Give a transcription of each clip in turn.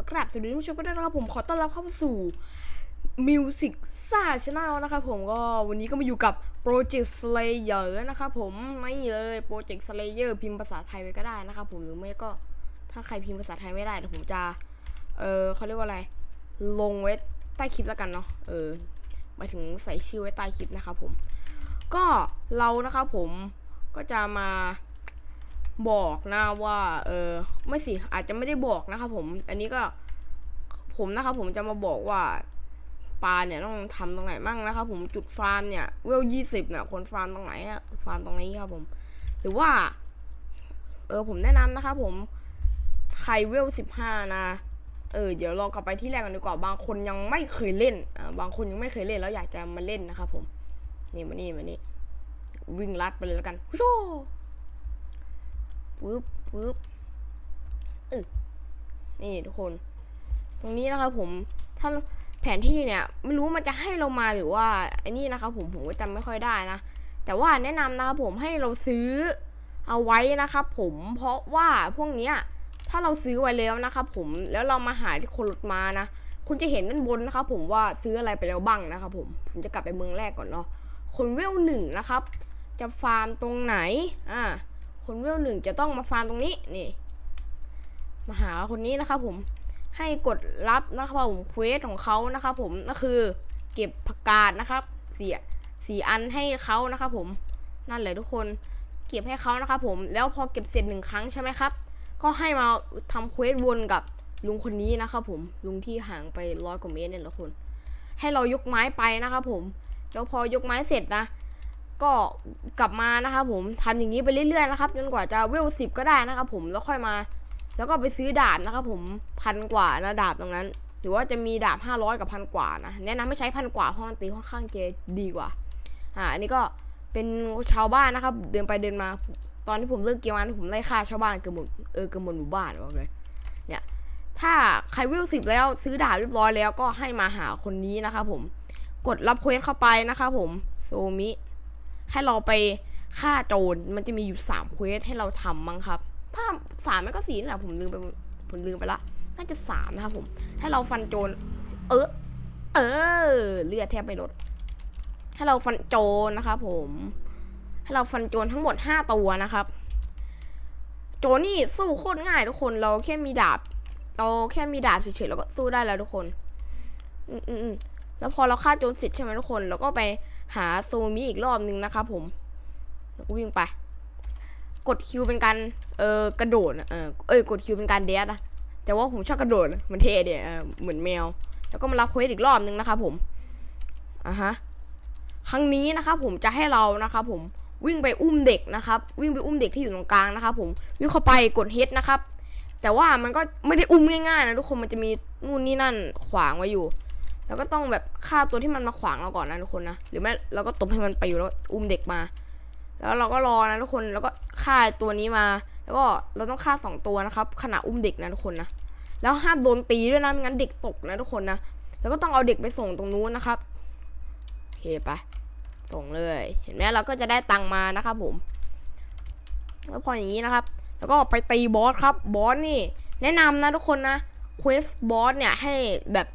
ขอกราบสวัสดีท่านผู้ชมก็ได้นะครับผมขอต้อนรับเข้าสู่ Music ซ่าช n แนลนะครับผมก็วันนี้ก็มาอยู่กับ Project Slayer นะครับผมไม่เลย Project Slayer พิมพ์ภาษาไทยไว้ก็ได้นะครับผมหรือไม่ก็ถ้าใครพิมพ์ภาษาไทยไม่ได้เดี๋ยวผมจะเออเขาเรียกว่าอะไร ลงไว้ใต้คลิปแล้วกันเนาะเออหมายถึงใส่ชื่อไว้ใต้คลิปนะครับผม ก็เรานะครับผมก็จะมา บอกนะว่าเออไม่สิอาจจะไม่ได้บอกนะครับผม อันนี้ก็ผมนะครับผมจะมาบอกว่าปลาเนี่ยต้องทำตรงไหนบ้างนะครับผมจุดฟาร์มเนี่ยเวลยี่สิบเนี่ยคนฟาร์มตรงไหนอะฟาร์มตรงนี้ครับผม หรือว่า เออผมแนะนำนะครับผมใครเวลสิบห้านะเออเดี๋ยวเรากลับไปที่แรกกันดีกว่าบางคนยังไม่เคยเล่นอ่าบางคนยังไม่เคยเล่นแล้วอยากจะมาเล่นนะครับผมนี่มานี่มานี่วิ่งลัดไปเลยแล้วกันฮู้โช ฟึบฟึบเออนี่ทุกคน ตรงนี้นะครับผม ถ้าแผนที่เนี่ย ไม่รู้มันจะให้เรามาหรือว่าไอ้นี่นะครับผมผมก็จำไม่ค่อยได้นะ แต่ว่าแนะนำนะครับผมให้เราซื้อเอาไว้นะครับผมเพราะว่าพวกเนี้ยถ้าเราซื้อไว้แล้วนะครับผมแล้วเรามาหาที่คนรถมานะคุณจะเห็นด้านบนนะครับผมว่าซื้ออะไรไปแล้วบ้างนะครับผมผมจะกลับไปเมืองแรกก่อนเนาะคนเวลหนึ่งนะครับ จะฟาร์มตรงไหนอ่า คนเวลหนึ่งจะต้องมาฟาร์มตรงนี้นี่ มาหาคนนี้นะครับผมให้กดรับนะครับผมเควสของเขานะครับผมก็คือเก็บผักกาดนะครับเสียสี่อันให้เขานะครับผมนั่นแหละทุกคนเก็บให้เขานะครับผมแล้วพอเก็บเสร็จหนึ่งครั้งใช่ไหมครับ ก็ให้มาทำเควสวนกับลุงคนนี้นะครับผมลุงที่ห่างไปร้อยกว่าเมตรเนี่ยแหละคน ให้เรายกไม้ไปนะครับผม แล้วพอยกไม้เสร็จนะ ก็กลับมานะครับผมทำอย่างนี้ไปเรื่อยๆนะครับจนกว่าจะเวลสิบก็ได้นะครับผมแล้วค่อยมา แล้วก็ไปซื้อดาบนะครับผมพันกว่านะดาบตรงนั้นหรือว่าจะมีดาบ500กับพันกว่านะแนะนำไม่ใช้พันกว่าเพราะมันตีค่อนข้างเจดีกว่าอ่าอันนี้ก็เป็นชาวบ้านนะครับ เดินไปเดินมาตอนที่ผมเลิกเกมมาผมไล่ฆ่าชาวบ้านเกือบหมดเออเกือบหมดหมู่บ้านบอกเลยเนี่ยถ้าใครวิวสิบแล้วซื้อดาบเรียบร้อยแล้วก็ให้มาหาคนนี้นะครับผมกดรับเควสเข้าไปนะครับผมโซมิ ให้เราไปฆ่าโจรมันจะมีอยู่สามเควสให้เราทำมั้งครับ ถ้าสามไม่ก็สี่นี่แหละผมลืมไปผมลืมไปละน่าจะสามนะครับผม ให้เราฟันโจรเออเออเลือดแทบไม่ลดให้เราฟันโจรนะครับผม ให้เราฟันโจรทั้งหมด5ตัวนะครับ โจรนี่สู้โคตรง่ายทุกคนเราแค่มีดาบเราแค่มีดาบเฉยๆเราก็สู้ได้แล้วทุกคน อืมอืม แล้วพอเราฆ่าโจรเสร็จใช่ไหมทุกคนเราก็ไปหาโซมิอีกรอบนึงนะครับผมวก็วิ่งไป กดคิวเป็นการเออกระโดดเออเอ้ยกดคิวเป็นการเดสนะแต่ว่าผมชอบกระโดดมันเท่เดียเหมือนแมว แล้วก็มารับเควสอีกรอบนึงนะครับผมอะฮะครั้งนี้นะครับผมจะให้เรานะครับผมวิ่งไปอุ้มเด็กนะครับ วิ่งไปอุ้มเด็กที่อยู่ตรงกลางนะครับผมวิ่งเข้าไปกดเฮดนะครับ แต่ว่ามันก็ไม่ได้อุ้มง่ายๆนะทุกคนมันจะมีนู่นนี่นั่นขวางไว้อยู่ แล้วก็ต้องแบบฆ่าตัวที่มันมาขวางเราก่อนนะทุกคนนะหรือไม่เราก็ตบให้มันไปอยู่แล้วอุ้มเด็กมา แล้วเราก็รอนะทุกคนแล้วก็ฆ่าตัวนี้มา แล้วก็เราต้องฆ่าสองตัวนะครับขณะอุ้มเด็กนะทุกคนนะแล้วห้ามโดนตีด้วยนะไม่งั้นเด็กตกนะทุกคนนะแล้วก็ต้องเอาเด็กไปส่งตรงนู้นนะครับโอเคไปส่งเลย เห็นไหมเราก็จะได้ตังค์มานะครับผม แล้วพออย่างนี้นะครับ แล้วก็ไปตีบอสครับบอสนี่ แนะนำนะทุกคนนะเควสบอสเนี่ยให้แบบ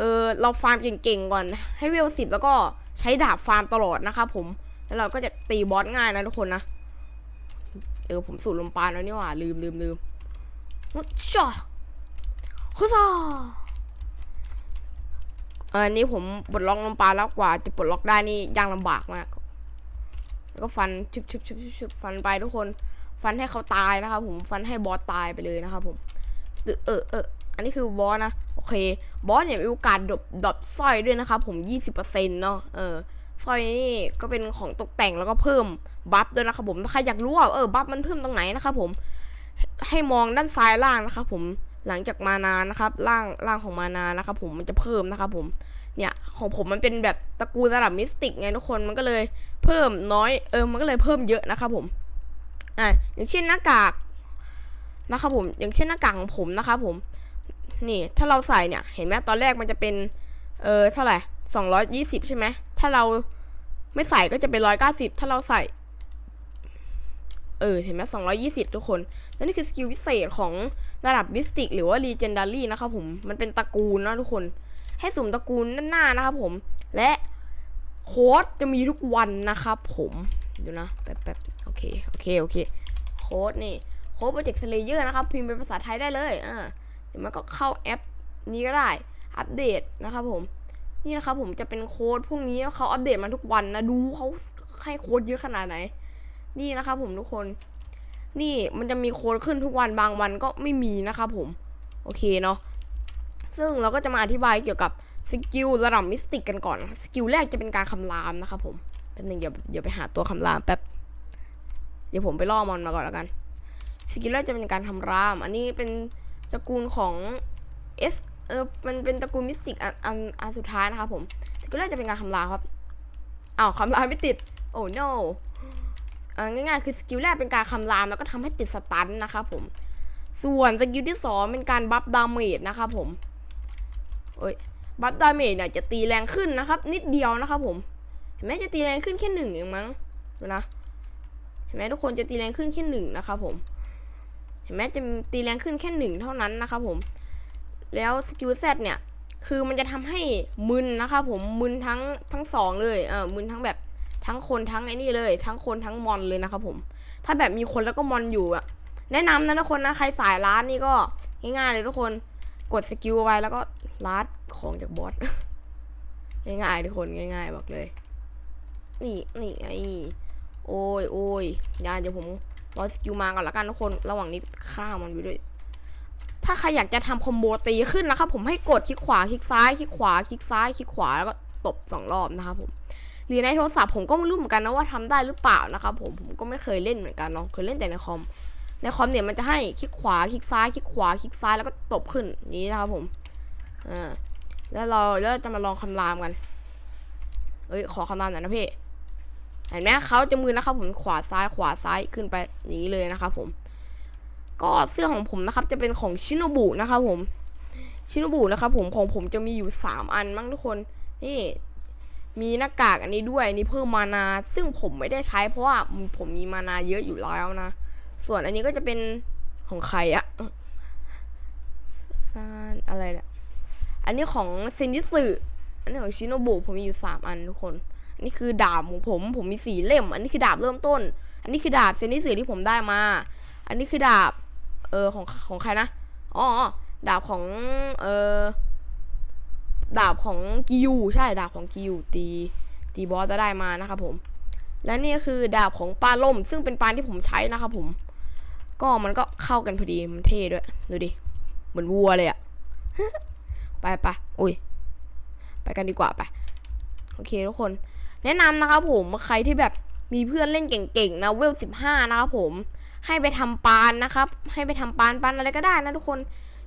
เออเราฟาร์มเก่งๆก่อน ให้เวลสิบแล้วก็ใช้ดาบฟาร์มตลอดนะครับผม แล้วเราก็จะตีบอสง่ายนะทุกคนนะ เออผมสูดลมปาณแล้วนี่หว่าลืมลืมลืมมุช่อฮุซ่าอออันนี้ผมปลดล็อกลมปาณแล้วกว่า จะปลดล็อกได้นี่ยากลำบากมาก แล้วก็ฟันชุบชุบชุบชุบชบฟันไปทุกคน ฟันให้เขาตายนะครับผม ฟันให้บอสตายไปเลยนะครับผม เออเออ อันนี้คือบอสนะ โอเค บอสเนี่ยมีโอกาสดรอปดรอปสร้อยด้วยนะครับผม 20%เนาะเออสร้อยนี่ก็เป็นของตกแต่งแล้วก็เพิ่มบัฟด้วยนะครับผม ถ้าใครอยากรู้ว่าเออบัฟมันเพิ่มตรงไหนนะครับผม ให้มองด้านซ้ายล่างนะครับผม หลังจากมานานะครับล่างล่างของมานานะครับผมมันจะเพิ่มนะครับผม เนี่ยของผมมันเป็นแบบตระกูลระดับมิสติกไงทุกคน มันก็เลยเพิ่มน้อยเออ มันก็เลยเพิ่มเยอะนะครับผม อ่าอย่างเช่นหน้ากากนะครับผม อย่างเช่นหน้ากากของผมนะครับผม นี่ถ้าเราใส่เนี่ย เห็นไหมตอนแรกมันจะเป็น เออเท่าไหร่สองร้อยยี่สิบใช่ไหมถ้าเราไม่ใส่ก็จะเป็นร้อยเก้าสิบถ้าเราใส่ เออ เห็นไหมสองร้อยี่สิบทุกคน และนี่คือสกิลพิเศษของระดับมิสติก หรือว่า Legendary นะครับผม มันเป็นตระกูลนะทุกคน ให้สุ่มตระกูลหน้านะครับผม และโค้ดจะมีทุกวันนะครับผมดี๋ยวนะแป๊บแป๊บโอเค โอเค โอเค โค้ดนี่ โค้ดโปรเจกต์สเลเยอร์นะครับ พิมพ์เป็นภาษาไทยได้เลยอ่า เดี๋ยวมันก็เข้าแอปนี้ก็ได้ อัปเดตนะครับผม นี่นะครับผมจะเป็นโค้ดพวกนี้เขาอัปเดตมาทุกวันนะ ดูเขาให้โค้ดเยอะขนาดไหน นี่นะครับผมทุกคน นี่มันจะมีโค้ดขึ้นทุกวันบางวันก็ไม่มีนะครับผม โอเคเนาะ ซึ่งเราก็จะมาอธิบายเกี่ยวกับสกิลระดับมิสติกกันก่อน สกิลแรกจะเป็นการคำรามนะครับผมแป๊บนึงเดี๋ยวเดี๋ยวไปหาตัวคำรามแป๊บ เดี๋ยวผมไปล่อมอนมาก่อนแล้วกัน สกิลแรกจะเป็นการทำราม อันนี้เป็น ตระกูลของ S เออมันเป็นตระกูลมิสติกอันอันอันสุดท้ายนะครับผมสกิลแรกจะเป็นการคำรามครับอ้าวคำรามไม่ติด โอ้ no เอ่อง่ายๆ คือสกิลแรกเป็นการคำรามแล้วก็ทำให้ติดสตันนะครับผม ส่วนสกิลที่สองเป็นการบัฟดาเมจนะครับผมเอ้ย บัฟดาเมจเนี่ยจะตีแรงขึ้นนะครับ นิดเดียวนะครับผม เห็นไหมจะตีแรงขึ้นแค่หนึ่งเองมั้งดูนะ เห็นไหมทุกคนจะตีแรงขึ้นแค่หนึ่งนะครับผม เห็นไหมจะตีแรงขึ้นแค่หนึ่งเท่านั้นนะครับผมแล้วสกิลเซตเนี่ยคือมันจะทำให้มึนนะครับผมมึนทั้งทั้งสองเลยเออมึนทั้งแบบทั้งคนทั้งไอ้นี่เลย ทั้งคนทั้งมอนเลยนะครับผมถ้าแบบมีคนแล้วก็มอนอยู่อะแนะนำนะทุกคนนะใครสายร้านนี่ก็ง่ายๆเลยทุกคนกดสกิลไว้แล้วก็ลัดของจากบอสง่ายๆทุกคนง่าย ๆ บอกเลย นี่นี่ไอ้โอ้ยโอ้ยยาเดี๋ยวผม รอสกิลมาก่อนละกันทุกคน ระหว่างนี้ฆ่ามันไปด้วย ถ้าใครอยากจะทำคอมโบตีขึ้นนะครับ ผมให้กดคลิกขวาคลิกซ้ายคลิกขวาคลิกซ้ายคลิกขวาแล้วก็ตบสองรอบนะครับผมหรือในโทรศัพท์ผมก็ไม่รู้เหมือนกันนะว่าทำได้หรือเปล่านะครับผมผมก็ไม่เคยเล่นเหมือนกันเนาะเคยเล่นแต่ในคอมในคอมเนี่ยมันจะให้คลิกขวาคลิกซ้ายคลิกขวาคลิกซ้ายแล้วก็ตบขึ้นนี้นะครับผมอ่าแล้วเราแล้วเราจะมาลองคำรามกันเอ้ยขอคำรามหน่อยนะพี่ เห็นไหมเขาจะมือนะครับผมขวาซ้ายขวาซ้ายขึ้นไปอย่างนี้เลยนะครับผม ก็เสื้อของผมนะครับจะเป็นของชิโนบุนะครับผมชิโนบุนะครับผมของผมจะมีอยู่ 3 อันมั้งทุกคนนี่มีหน้ากากอันนี้ด้วยอันนี้เพิ่มมานา ซึ่งผมไม่ได้ใช้เพราะว่าผมมีมานาเยอะอยู่แล้วนะ ส่วนอันนี้ก็จะเป็นของใครอะซานอะไรเนี่ยอันนี้ของเซนิสึอันนี้ของชิโนบุผมมีอยู่ 3 อันทุกคน อันนี้คือดาบของผม ผมมีสี่เล่ม อันนี้คือดาบเริ่มต้น อันนี้คือดาบเซนิสึที่ผมได้มา อันนี้คือดาบ เออของของใครนะ อ๋อ ดาบของเออดาบของกิยูใช่ ดาบของกิยูตีตีบอสจะได้มานะครับผม และนี่คือดาบของปลาล่ม ซึ่งเป็นปลาที่ผมใช้นะครับผม ก็มันก็เข้ากันพอดี มันเท่ด้วย ดูดิ เหมือนวัวเลยอะไปไปอุ้ย ไปกันดีกว่าไป โอเคทุกคน แนะนำนะครับผมใครที่แบบมีเพื่อนเล่นเก่งๆนะเวลสิบห้านะครับผมให้ไปทำปานนะครับ ให้ไปทำปานปานอะไรก็ได้นะทุกคน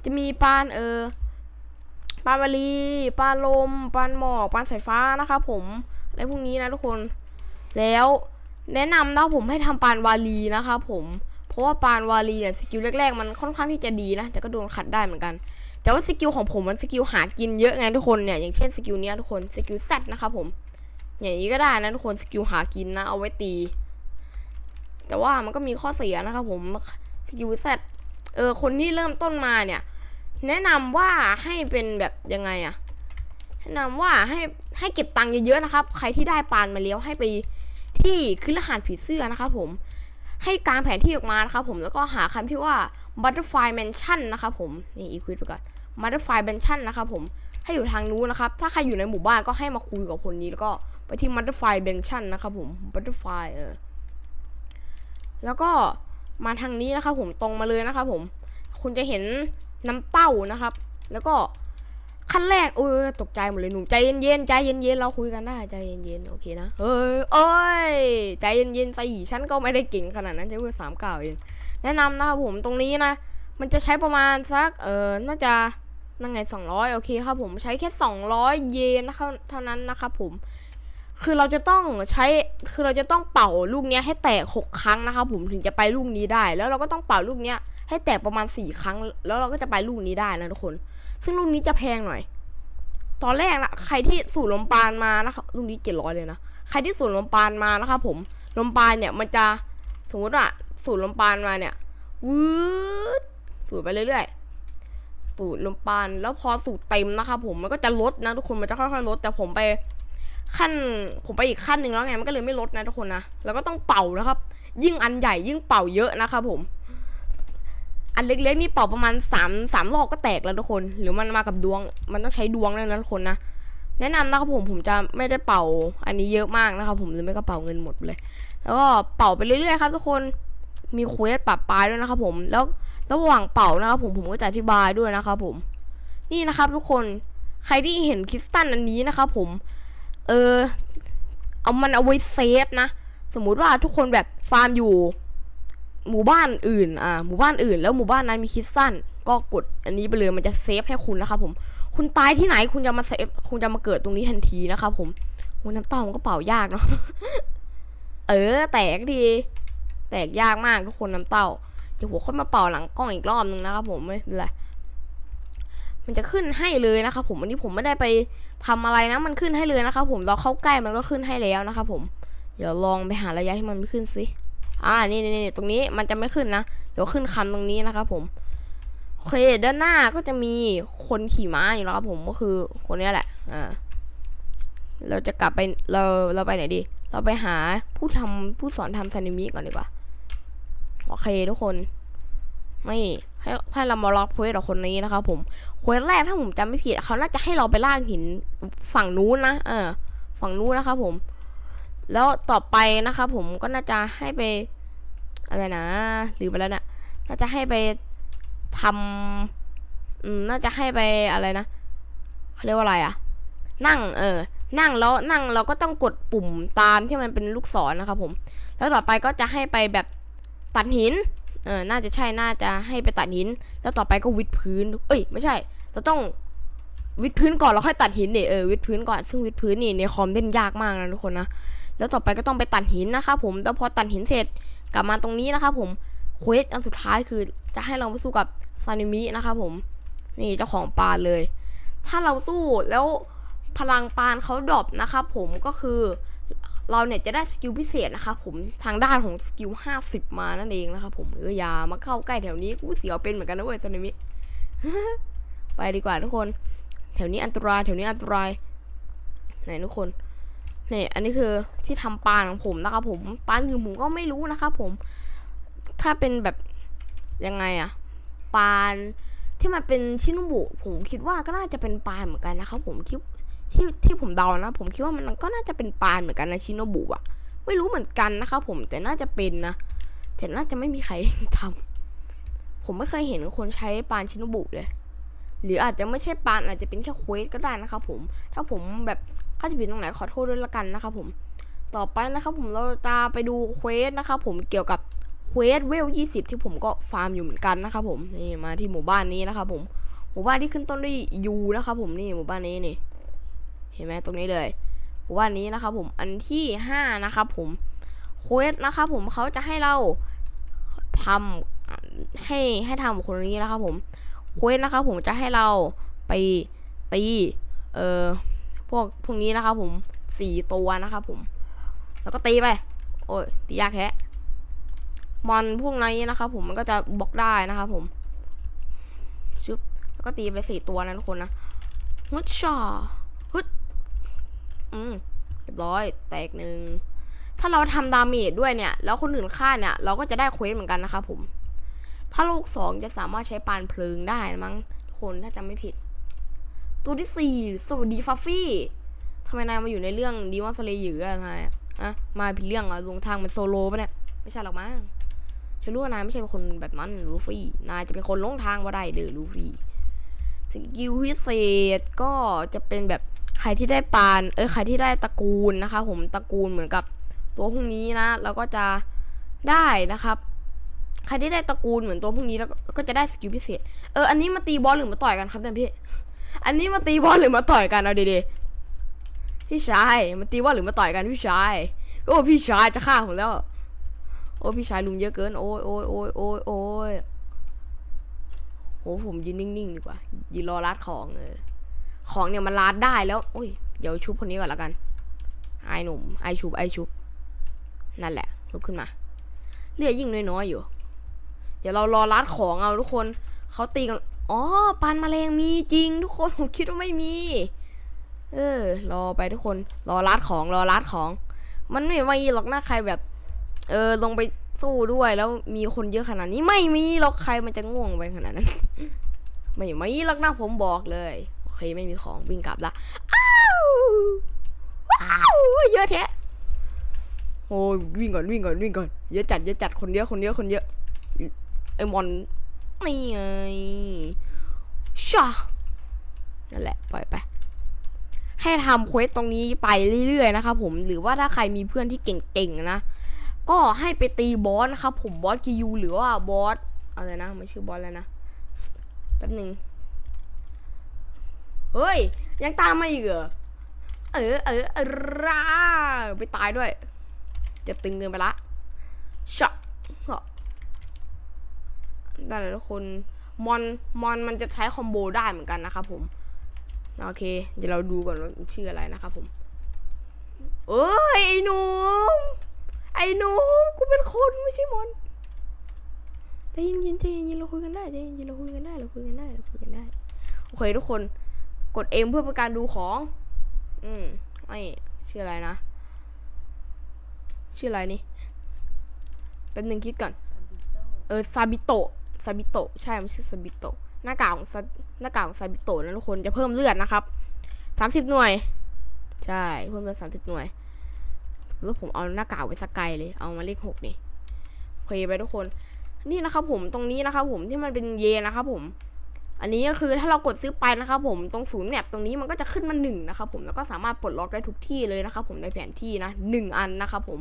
จะมีปานเออปานวาลีปานลมปานหมอกปานสายฟ้านะครับผมอะไรพวกนี้นะทุกคน แล้วแนะนำนะผมให้ทำปานวาลีนะครับผมเพราะว่าปานวาลีเนี่ยสกิลแรกๆ มันค่อนข้างที่จะดีนะแต่ก็โดนขัดได้เหมือนกัน แต่ว่าสกิลของผมมันสกิลหากินเยอะไงทุกคนเนี่ยอย่างเช่นสกิลเนี้ยทุกคนสกิลแซดนะครับผม อย่างนี้ก็ได้นะทุกคนสกิลหากินนะเอาไว้ตี แต่ว่ามันก็มีข้อเสียนะครับผมสกิลเซตเออคนที่เริ่มต้นมาเนี่ย แนะนำว่าให้เป็นแบบยังไงอะแนะนำว่าให้ให้เก็บตังค์เยอะๆนะครับ ใครที่ได้ปานมาแล้วให้ไปที่ขึ้นรหัสผีเสื้อนะครับผมให้กางแผนที่ออกมานะครับผมแล้วก็หาคำที่ว่า butterfly mansion นะครับผมนี่อีควิดไปก่อน butterfly mansion นะครับผมให้อยู่ทางนู้นนะครับ ถ้าใครอยู่ในหมู่บ้านก็ให้มาคุยกับคนนี้แล้วก็ ไปที่ butterfly mansion นะครับผม butterfly เออแล้วก็มาทางนี้นะครับผมตรงมาเลยนะครับผม คุณจะเห็นน้ำเต้านะครับ แล้วก็ขั้นแรกโอ้ยตกใจหมดเลยหนุ่มใจเย็นๆใจเย็นๆเราคุยกันได้ใจเย็นๆโอเคนะเอ้ยเอ้ยใจเย็นๆสิฉันก็ไม่ได้เก่งขนาดนั้นใช้เพื่อสามเก่าเองแนะนำนะครับผมตรงนี้นะ มันจะใช้ประมาณสักเออน่าจะนั่งไงสองร้อยโอเคครับผมใช้แค่สองร้อยเยนนะครับเท่านั้นนะครับผม คือเราจะต้องใช้คือเราจะต้องเป่าลูกนี้ให้แตกหกครั้งนะครับผมถึงจะไปลูกนี้ได้ แล้วเราก็ต้องเป่าลูกนี้ให้แตกประมาณสี่ครั้ง แล้วเราก็จะไปลูกนี้ได้นะทุกคน ซึ่งลูกนี้จะแพงหน่อย ตอนแรกนะใครที่สูตรลมปานมานะครับลูกนี้เจ็ดร้อยเลยนะใครที่สูตรลมปานมานะครับผมลมปานเนี่ยมันจะสมมติว่าสูดลมปานมาเนี่ยวืดสูดไปเรื่อยๆสูดลมปานแล้วพอสูดเต็มนะคะผมมันก็จะลดนะทุกคนมันจะค่อยๆลดแต่ผมไป ขั้นผมไปอีกขั้นหนึ่งแล้วไงมันก็เลยไม่ลดนะทุกคนนะแล้วก็ต้องเป่านะครับ ยิ่งอันใหญ่ยิ่งเป่าเยอะนะครับผมอันเล็กๆนี่เป่าประมาณสามสามรอบก็แตกแล้วทุกคน หรือมันมากับดวง มันต้องใช้ดวงด้วยนะทุกคนนะ แนะนำนะครับผมผมจะไม่ได้เป่าอันนี้เยอะมากนะครับผมหรือไม่ก็เป่าเงินหมดเลย แล้วก็เป่าไปเรื่อยๆครับทุกคน มีเควสปรับปลายด้วยนะครับผม แล้วระหว่างเป่านะครับผมผมก็จะอธิบายด้วยนะครับผม นี่นะครับทุกคน ใครที่เห็นคริสตัลอันนี้นะครับผม เออ เอามันเอาไว้เซฟนะ สมมุติว่าทุกคนแบบฟาร์มอยู่ หมู่บ้านอื่น อ่า หมู่บ้านอื่น แล้วหมู่บ้านนั้นมีคริสตัลก็กดอันนี้ไปเลยมันจะเซฟให้คุณนะครับผม คุณตายที่ไหนคุณจะมาเซฟ คุณจะมาเกิดตรงนี้ทันทีนะครับผมโอ้น้ำเต้ามันก็เป่ายากเนาะ เออ แตกดี แตกยากมากทุกคนน้ำเต้าเดี๋ยวผมค่อยมาเป่าหลังกล้องอีกรอบนึงนะครับผมไม่เป็นไร มันจะขึ้นให้เลยนะครับผมวันนี้ผมไม่ได้ไปทำอะไรนะ มันขึ้นให้เลยนะครับผมเราเข้าใกล้มันก็ขึ้นให้แล้วนะครับผมเดี๋ยวลองไปหาระยะที่มันไม่ขึ้นสิอ่านี่นี่นี่ตรงนี้มันจะไม่ขึ้นนะเดี๋ยวขึ้นคำตรงนี้นะครับผมโอเคด้านหน้าก็จะมีคนขี่ม้าอยู่แล้วครับผมก็คือคนนี้แหละอ่าเราจะกลับไปเราเราไปไหนดี เราไปหาผู้ทำผู้สอนทำซานิมิก่อนดีกว่าโอเคทุกคนไม่ ให้ให้เรามาล็อกเควสกับคนนี้นะครับผมเควสแรกถ้าผมจำไม่ผิดเขาน่าจะให้เราไปล่างหินฝั่งนู้นนะเออฝั่งนู้นนะครับผม แล้วต่อไปนะครับผมก็น่าจะให้ไปอะไรนะลืมไปแล้วนะ่ะน่าจะให้ไปทำอืมน่าจะให้ไปอะไรนะเขาเรียกว่าอะไรอะนั่ง เออ นั่งแล้วนั่งเราก็ต้องกดปุ่มตามที่มันเป็นลูกศรนะครับผม แล้วต่อไปก็จะให้ไปแบบตัดหิน เออน่าจะใช่น่าจะให้ไปตัดหิน แล้วต่อไปก็วิดพื้น เอ้ย ไม่ใช่เราต้องวิดพื้นก่อนแล้วค่อยตัดหินเนี่ยเออวิดพื้นก่อนซึ่งวิดพื้นนี่ในคอมเล่นยากมากนะทุกคนนะแล้วต่อไปก็ต้องไปตัดหินนะครับผมแล้วพอตัดหินเสร็จกลับมาตรงนี้นะครับผมเควสอันสุดท้ายคือจะให้เราไปสู้กับซานิมินะครับผม นี่เจ้าของปานเลย ถ้าเราสู้แล้วพลังปานเขาดรอปนะครับผมก็คือ เราเนี่ยจะได้สกิลพิเศษนะครับผมทางด้านของสกิล50 มานั่นเองนะครับผมเอออย่ามาเข้าใกล้แถวนี้กูเสียวเป็นเหมือนกันนะเว้ยซานิมิไปดีกว่าทุกคน แถวนี้อันตรายแถวนี้อันตรายไหนทุกคนนี่อันนี้คือที่ทำปานของผมนะครับผมปานคือผมก็ไม่รู้นะครับผม ถ้าเป็นแบบยังไงอะปานที่มันเป็นชิโนบุผมคิดว่าก็น่าจะเป็นปานเหมือนกันนะครับผมที่ ที่ที่ผมเดานะ ผมคิดว่ามันก็น่าจะเป็นปานเหมือนกันนะชิโนบุอะไม่รู้เหมือนกันนะครับผมแต่น่าจะเป็นนะแต่น่าจะไม่มีใครทำผมไม่เคยเห็นคนใช้ปานชิโนบุเลย หรืออาจจะไม่ใช่ปานอาจจะเป็นแค่เควสก็ได้นะครับผม ถ้าผมแบบเข้าใจผิดตรงไหนขอโทษด้วยละกันนะครับผม ต่อไปนะครับผมเราจะไปดูเควสนะครับผมเกี่ยวกับเควสเวล20ที่ผมก็ฟาร์มอยู่เหมือนกันนะครับผมนี่มาที่หมู่บ้านนี้นะครับผมหมู่บ้านที่ขึ้นต้นด้วยยูนะครับผมนี่หมู่บ้านนี้นี่ เห็นไหมตรงนี้เลยหมู่านนี้นะครับผมอันที่5นะครับผมเควสนะครับผมเขาจะให้เราทำให้ให้ทำกับคนนี้นะครับผมเควสนะครับผมจะให้เราไปตีเอ่อพวกพวกนี้นะครับผมสี่ตัวนะครับผมแล้วก็ตีไป โอ้ยตียากแท้มอนพวกนี้นะครับผมมันก็จะบล็อกได้นะครับผมชุบแล้วก็ตีไปสี่ตัวนะทุกคนนะฮึดชอ อืมเรียบร้อย แตกหนึ่ง ถ้าเราทำดาเมจด้วยเนี่ย แล้วคนอื่นฆ่าเนี่ย เราก็จะได้เควสเหมือนกันนะครับผม ถ้าโลกสองจะสามารถใช้ปานเพลิงได้มั้งทุกคนถ้าจำไม่ผิด ตัวที่สี่สวัสดีฟัฟฟี่ทำไมนายมาอยู่ในเรื่องดีวอนสเลย์หรืออะไรอะอะมาผิดเรื่องเหรอลงทางเป็นโซโลปะเนี่ย ไม่ใช่หรอกมั้งฉันรู้ว่านายไม่ใช่เป็นคนแบบนั้นลูฟี่ นายจะเป็นคนลงทางว่าได้เด้อลูฟี่สกิลพิเศษก็จะเป็นแบบ ใครที่ได้ปานเออใครที่ได้ตระกูลนะคะ ผมตระกูลเหมือนกับตัวพวกนี้นะเราก็จะได้นะครับ ใครที่ได้ตระกูลเหมือนตัวพวกนี้แล้วก็จะได้สกิลพิเศษเอออันนี้มาตีบอลหรือมาต่อยกันครับเนี่ยพี่ อันนี้มาตีบอลหรือมาต่อยกันเอาดีๆพี่ชายมาตีบอลหรือมาต่อยกันพี่ชายโอ้พี่ชายจะฆ่าผมแล้ว โอ้พี่ชายลุมเยอะเกินโอ้ยโอ้ยโอ้ยโอ้ยโอ้ยโหผมยืนนิ่งๆดีกว่ายืนรอรัดของเออ ของเนี่ยมันรัดได้แล้วโอ้ยเดี๋ยวชุบคนนี้ก่อนละกันไอหนุ่มไอชุบไอชุบนั่นแหละลุกขึ้นมาเลือดยิ่งน้อยๆอยู่ เดี๋ยวเรารอรัดของเอาทุกคนเขาตีกันอ๋อปานแมลงมีจริง ทุกคนผมคิดว่าไม่มี เออ รอไปทุกคน รอรัดของรอรัดของ มันไม่มีหรอกนะใครแบบ เออลงไปสู้ด้วยแล้วมีคนเยอะขนาดนี้ไม่มีหรอกใครมันจะง่วงไปขนาดนั้น ไม่มีหรอกนะผมบอกเลย เคไม่มีของวิ่งกลับละอ้าวว้าวเยอะแทะโอ้ยวิ่งก่อนวิ่งก่อนวิ่งก่อนเยอะจัดเยอะจัดคนเยอะคนเยอะคนเยอะไอมอนนี่ไงชานั่นแหละปล่อยไปให้ทำเควสตรงนี้ไปเรื่อยๆนะครับผมหรือว่าถ้าใครมีเพื่อนที่เก่งๆนะก็ให้ไปตีบอสนะครับผมบอสกิยูหรือว่าบอสอะไรนะไม่ชื่อบอสแล้วนะแป๊บหนึ่ง เฮ้ย ยังตามมาอีกเหรอ เออเออเออร่าไปตายด้วย จะตึงเกินไปละชะเหรอได้เลยทุกคน มอน มอนมันจะใช้คอมโบได้เหมือนกันนะครับผม โอเค เดี๋ยวเราดูก่อนว่าชื่ออะไรนะครับผม เอ้ย ไอ้หนุ่ม ไอ้หนุ่ม กูเป็นคนไม่ใช่มอนใจเย็นๆใจเย็นๆเราคุยกันได้ใจเย็นๆเราคุยกันได้เราคุยกันได้เราคุยกันได้ โอเคทุกคน กดเอ็มเพื่อเป็นการดูของ อืมไอ้ชื่ออะไรนะ ชื่ออะไรนี่แป๊บนึงคิดก่อน เออซาบิโตะซาบิโตะใช่มันชื่อซาบิโตะหน้ากากของซาหน้ากากของซาบิโตะนะทุกคนจะเพิ่มเลือดนะครับสามสิบหน่วย ใช่เพิ่มเลือดสามสิบหน่วยแล้วผมเอาหน้ากากไว้สกายเลย เอามาเลขหกนี่โอเคไปทุกคน นี่นะครับผมตรงนี้นะครับผมที่มันเป็นเยนะครับผม อันนี้ก็คือถ้าเรากดซื้อไปนะครับผมตรงศูนย์แมปตรงนี้มันก็จะขึ้นมาหนึ่งนะครับผมแล้วก็สามารถปลดล็อกได้ทุกที่เลยนะครับผมในแผนที่นะหนึ่งอันนะครับผม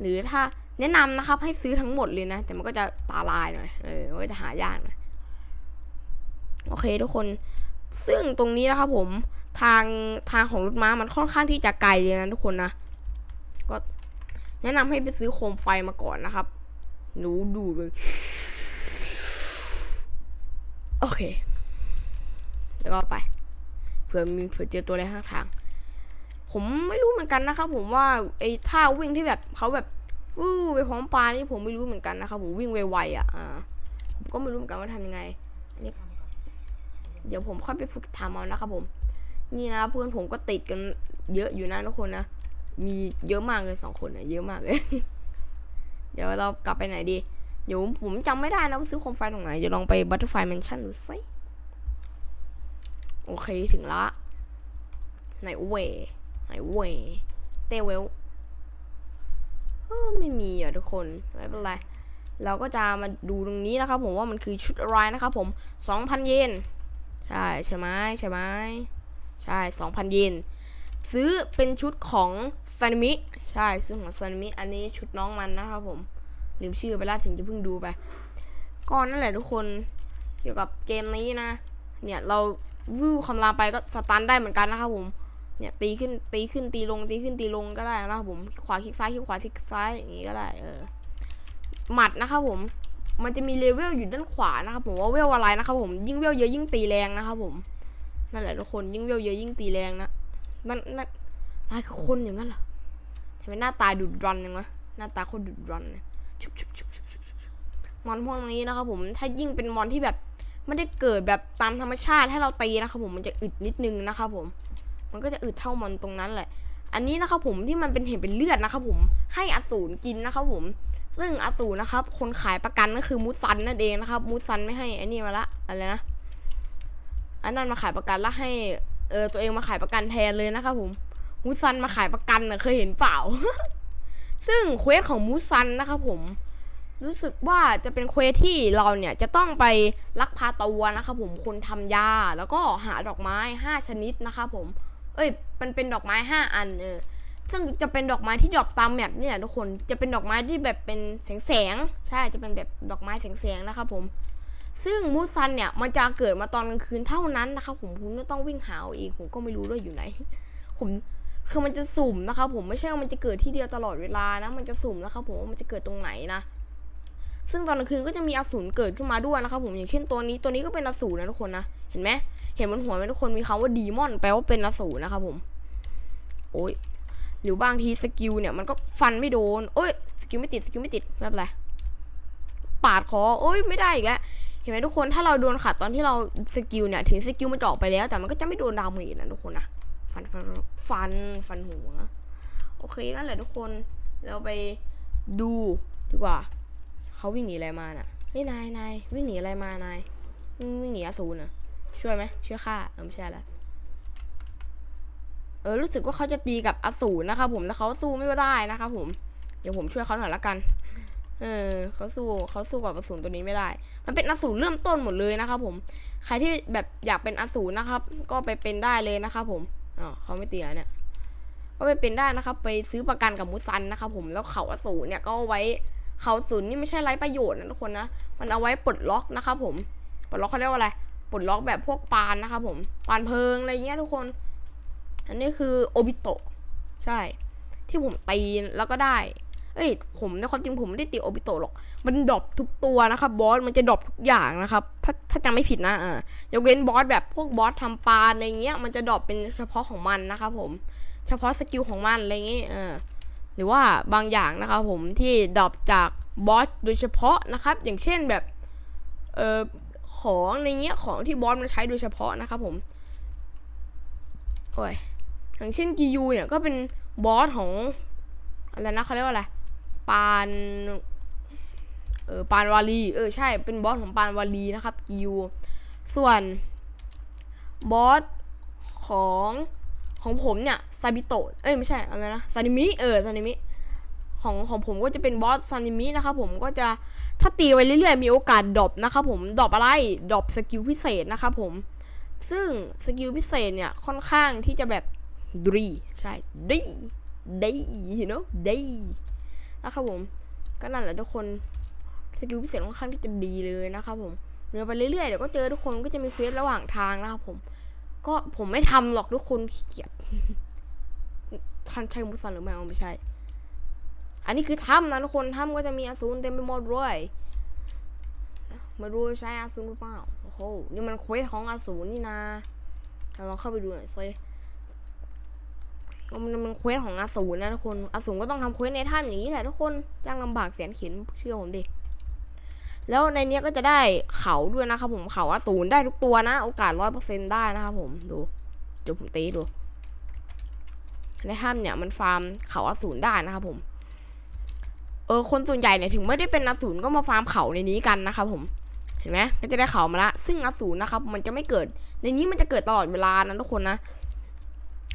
หรือถ้าแนะนำนะครับให้ซื้อทั้งหมดเลยนะ แต่มันก็จะตาลายหน่อยเออมันก็จะหายากหน่อยโอเคทุกคนซึ่งตรงนี้นะครับผมทางทางของรถม้ามันค่อนข้างที่จะไกลเลยนะทุกคนนะก็แนะนำให้ไปซื้อโคมไฟมาก่อนนะครับหนูดูเลย โอเค แล้วก็ไป เผื่อมีเผื่อเจอตัวอะไรข้างทาง ผมไม่รู้เหมือนกันนะครับผมว่าไอ้ท่าวิ่งที่แบบเขาแบบวู้ไปพร้อมปลานี่ผมไม่รู้เหมือนกันนะครับผมวิ่งไวๆอะอ่าผมก็ไม่รู้เหมือนกันว่าทำยังไงเดี๋ยวผมค่อยไปฝึกทำเอานะครับผม นี่นะเพื่อนผมก็ติดกันเยอะอยู่นะทุกคนนะ มีเยอะมากเลยสองคนนะเยอะมากเลย เดี๋ยวเรากลับไปไหนดี เดี๋ยวผมจำไม่ได้นะว่าซื้อโคมไฟตรงไหน เดี๋ยวลองไป Butterfly Mansion ดูสิโอเคถึงละไหนเวไหนเวเตเวลเออไม่มีอะทุกคนไม่เป็นไรเราก็จะมาดูตรงนี้นะครับผมว่ามันคือชุดอะไรนะครับผม 2,000 เยนใช่ใช่ไหมใช่ไหมใช่ 2,000 เยนซื้อเป็นชุดของซานิมิใช่ซื้อของซานิมิอันนี้ชุดน้องมันนะครับผม ลืมชื่อไปแล้วถึงจะเพิ่งดูไปก็นั่นแหละทุกคนเกี่ยวกับเกมนี้นะ เนี่ยเราวิวคำรามไปก็สตันได้เหมือนกันนะครับผมเนี่ยตีขึ้นตีขึ้นตีลงตีขึ้นตีลงก็ได้นะครับผมขวาคลิกซ้ายคลิกขวาคลิกซ้ายอย่างนี้ก็ได้เออหมัดนะครับผม มันจะมีเลเวลอยู่ด้านขวานะครับผมว่าเวลอะไรนะครับผมยิ่งเวลเยอะยิ่งตีแรงนะครับผมนั่นแหละทุกคนยิ่งเวลเยอะยิ่งตีแรงนะนั่นนั่นนายคือคนอย่างนั้นเหรอทำไมหน้าตาดุดรันยังวะหน้าตาโคตรดุดรันเลย มอนพวกนี้นะครับผมถ้ายิ่งเป็นมอนที่แบบไม่ได้เกิดแบบตามธรรมชาติให้เราตีนะครับผมมันจะอึดนิดนึงนะครับผม มันก็จะอึดเท่ามอนตรงนั้นแหละ อันนี้นะครับผมที่มันเป็นเห็นเป็นเลือดนะครับผมให้อสูรกินนะครับผม ซึ่งอสูรนะครับ คนขายประกันก็คือมูซันนั่นเองนะครับมูซันไม่ให้อ้นี่มาละอะไรนะอันนั้นมาขายประกันแล้วให้เออตัวเองมาขายประกันแทนเลยนะครับผมมูซันมาขายประกันนะเคยเห็นเปล่า ซึ่งเควสของมูซันนะครับผม รู้สึกว่าจะเป็นเควสที่เราเนี่ยจะต้องไปลักพาตัวนะครับผมคนทำยาแล้วก็หาดอกไม้ห้าชนิดนะครับผม เอ้ยมันเป็นดอกไม้ห้าอันเออซึ่งจะเป็นดอกไม้ที่ดอกตามแมปเนี่ยทุกคนจะเป็นดอกไม้ที่แบบเป็นแสงแสงใช่จะเป็นแบบดอกไม้แสงแสงนะครับผม ซึ่งมูซันเนี่ยมันจะเกิดมาตอนกลางคืนเท่านั้นนะครับผมคุณต้องวิ่งหาเอาเองผมก็ไม่รู้ด้วยอยู่ไหน ผม คือมันจะสุ่มนะครับผมไม่ใช่ว่ามันจะเกิดที่เดียวตลอดเวลานะมันจะสุ่มนะครับผมว่ามันจะเกิดตรงไหนนะซึ่งตอนกลางคืนก็จะมีอสูรเกิดขึ้นมาด้วยนะครับผมอย่างเช่นตัวนี้ตัวนี้ก็เป็นอสูรนะทุกคนนะเห็นไหมเห็นบนหัวไหมทุกคนมีคำว่าดีมอนแปลว่าเป็นอสูรนะครับผม โอ้ยหรือบางทีสกิลเนี่ยมันก็ฟันไม่โดนโอ้ยสกิลไม่ติดสกิลไม่ติดไม่เป็นไรปาดคอโอ้ยไม่ได้อีกแล้วเห็นไหมทุกคนถ้าเราโดนขัดตอนที่เราสกิลเนี่ยถึงสกิลมันจะออกไปแล้ว แต่มันก็จะไม่โดนดาเมจนะทุกคนนะ ฟันฟันฟันฟันหัว โอเคนั่นแหละทุกคนเราไปดูดีกว่า เขาวิ่งหนีอะไรมาน่ะเฮ้ยนายนายวิ่งหนีอะไรมานายวิ่งหนีอสูรน่ะช่วยไหมช่วยฆ่าไม่ใช่ละเออรู้สึกว่าเขาจะตีกับอสูรนะครับผมแต่เขาสู้ไม่ได้นะครับผมเดี๋ยวผมช่วยเขาหน่อยละกัน เออเขาสู้เขาสู้กับอสูรตัวนี้ไม่ได้ มันเป็นอสูรเริ่มต้นหมดเลยนะครับผม ใครที่แบบอยากเป็นอสูรนะครับ ก็ไปเป็นได้เลยนะครับผม อ๋อเขาไม่เตียเนี่ยก็ไปเป็นได้นะครับ ไปซื้อประกันกับมุซันนะครับผมแล้วเขาอสูรเนี่ยก็เอาไว้เขาศูนย์นี่ไม่ใช่ไร้ประโยชน์นะทุกคนนะมันเอาไว้ปลดล็อกนะครับผมปลดล็อกเขาเรียกว่าอะไรปลดล็อกแบบพวกปานนะครับผมปานเพลิงอะไรเงี้ยทุกคน อันนี้คือโอบิโตะใช่ ที่ผมตีแล้วก็ได้ เอ้ยผมในความจริงผมไม่ได้ตีโอบิโตหรอก มันดรอปทุกตัวนะครับบอสมันจะดรอปทุกอย่างนะครับ ถ้าถ้าจำไม่ผิดนะอ่ายกเว้นบอสแบบพวกบอสทำปานอะไรเงี้ยมันจะดรอปเป็นเฉพาะของมันนะครับผมเฉพาะสกิลของมันอะไรเงี้ยเออหรือว่าบางอย่างนะครับผมที่ดรอปจากบอสโดยเฉพาะนะครับ อย่างเช่นแบบเออของในเงี้ยของที่บอสมันใช้โดยเฉพาะนะครับผมโอ้ยอย่างเช่นกิยูเนี่ยก็เป็นบอสของอะไรนะเขาเรียกว่าอะไร ปานเออปานวาลีเออใช่เป็นบอสของปานวาลีนะครับกิยูส่วนบอสของของผมเนี่ยซาบิโตะเอ้ยไม่ใช่อะไรนะซานิมิเออซานิมิของของผมก็จะเป็นบอสซานิมินะครับผมก็จะถ้าตีไปเรื่อยๆ มีโอกาสดรอปนะครับผมดรอปอะไรดรอปสกิลพิเศษนะครับผมซึ่งสกิลพิเศษเนี่ยค่อนข้างที่จะแบบดีใช่ดีดีเนาะดี นะครับผม ก็นั่นแหละทุกคน สกิลพิเศษค่อนข้างที่จะดีเลยนะครับผมเดินไปเรื่อยๆเดี๋ยวก็เจอทุกคนก็จะมีเควสระหว่างทางนะครับผม ก็ผมไม่ทำหรอกทุกคนขี้เกียจท่านใช่มุสันหรือไม่เอาไม่ใช่ อันนี้คือถ้ำนะทุกคนถ้ำก็จะมีอสูรเต็มไปหมดด้วยไมารู้ใช้อสูรหรือเปล่า โอ้โห นี่มันเควสของอสูรนี่นะเราลองเข้าไปดูหน่อยสิ มันมันเควสของอสูรนะทุกคนอสูรก็ต้องทำเควสในถ้ำอย่างนี้แหละทุกคนยากลำบากแสนเข็นเชื่อผมดิแล้วในนี้ก็จะได้เขาด้วยนะครับผมเขาอสูรได้ทุกตัวนะ โอกาสร้อยเปอร์เซ็นต์ได้นะครับผมดูเดี๋ยวผมตีดูในถ้ำเนี่ยมันฟาร์มเขาอสูรได้นะครับผม เออคนส่วนใหญ่เนี่ยถึงไม่ได้เป็นอสูรก็มาฟาร์มเขาในนี้กันนะครับผมเห็นไหมก็จะได้เขามาละ ซึ่งอสูรนะครับ มันจะไม่เกิด ในนี้มันจะเกิดตลอดเวลานะทุกคนนะ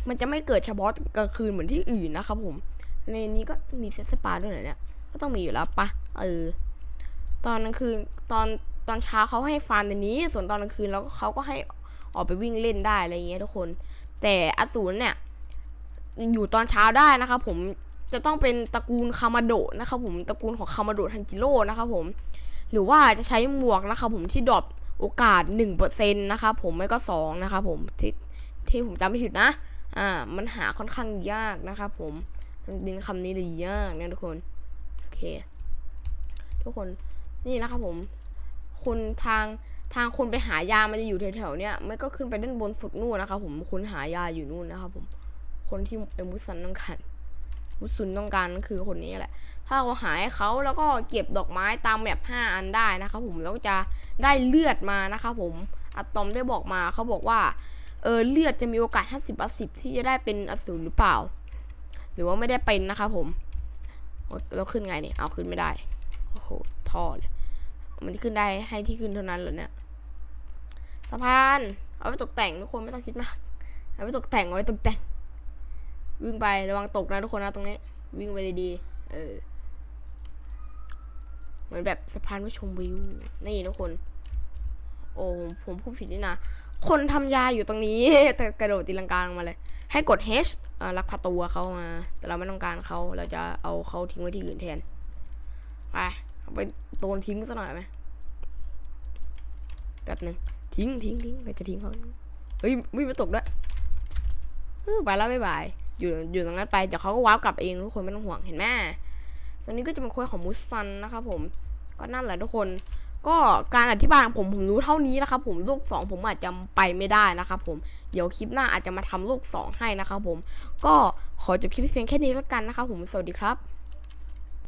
มันจะไม่เกิดเฉพาะกลางคืนเหมือนที่อื่นนะครับผม ในนี้ก็มีเซสปาด้วยเหรอเนี่ย ก็ต้องมีอยู่แล้วปะเออ ตอนกลางคืนตอนตอนเช้าเขาให้ฟาร์มในนี้ ส่วนตอนกลางคืนแล้วเขาก็ให้ออกไปวิ่งเล่นได้อะไรเงี้ยทุกคน แต่อสูรเนี่ย อยู่ตอนเช้าได้นะครับผมจะต้องเป็นตระกูลคามาโดะนะครับผมตระกูลของคามาโดะทันจิโร่นะครับผม หรือว่าจะใช้หมวกนะครับผมที่ดรอปโอกาส1%นะครับผมไม่ก็2นะครับผมที่ที่ผมจำไม่ผิดนะ อ่า มันหาค่อนข้างยากนะครับผมดินคำนี้เลยยากนะทุกคน โอเค ทุกคน นี่นะครับผมคนทางทางคนไปหายา มันจะอยู่แถวๆเนี้ยไม่ก็ขึ้นไปด้านบนสุดนู่นนะครับผมคนหายาอยู่นู่นนะครับผม คนที่เอมุสันต้องการมุสุนต้องการก็คือคนนี้แหละ ถ้าเราหายเขาแล้วก็เก็บดอกไม้ตามแมป5อันได้นะครับผม แล้วก็จะได้เลือดมานะครับผม อะตอมได้บอกมาเขาบอกว่า เออเลือดจะมีโอกาส 50 50ที่จะได้เป็นอสูรหรือเปล่า หรือว่าไม่ได้เป็นนะครับผมโอ๊ยแล้วขึ้นไงเนี่ยเอาขึ้นไม่ได้โอ้โหท่อเลยมันขึ้นได้ให้ที่ขึ้นเท่านั้นเหรอเนี่ยสะพานเอาไปตกแต่งทุกคนไม่ต้องคิดมากเอาไปตกแต่งเอาไว้ตกแต่ง วิ่งไประวังตกนะทุกคนนะตรงนี้ วิ่งไปดีๆเออเหมือนแบบสะพานไว้ชมวิวนี่ทุกคน โอ้ผมพูดผิดนี่นะ คนทำยาอยู่ตรงนี้ แต่กระโดดตีลังกาลงมาเลย ให้กด H อ่าลักพาตัวเขามา แต่เราไม่ต้องการเขาเราจะเอาเขาทิ้งไว้ที่อื่นแทน ไปไปโดนทิ้งซะหน่อยไหมแบบหนึ่งทิ้งทิ้งทิ้งเราจะทิ้งเขาเฮ้ยไม่ไปตกด้วยไปแล้วบ๊ายบาย อยู่อยู่ตรงนั้นไปเดี๋ยวเขาก็ว้าวกลับเองทุกคนไม่ต้องห่วงเห็นไหมส่วนนี้ก็จะเป็นคุยของมุสซันนะครับผม ก็นั่นแหละทุกคน ก็การอธิบายของผมผมรู้เท่านี้นะครับผมลูก 2 ผมอาจจะไปไม่ได้นะครับผมเดี๋ยวคลิปหน้าอาจจะมาทำโลก2 ให้นะครับผมก็ขอจบคลิปเพียงแค่นี้แล้วกันนะครับผมสวัสดีครับ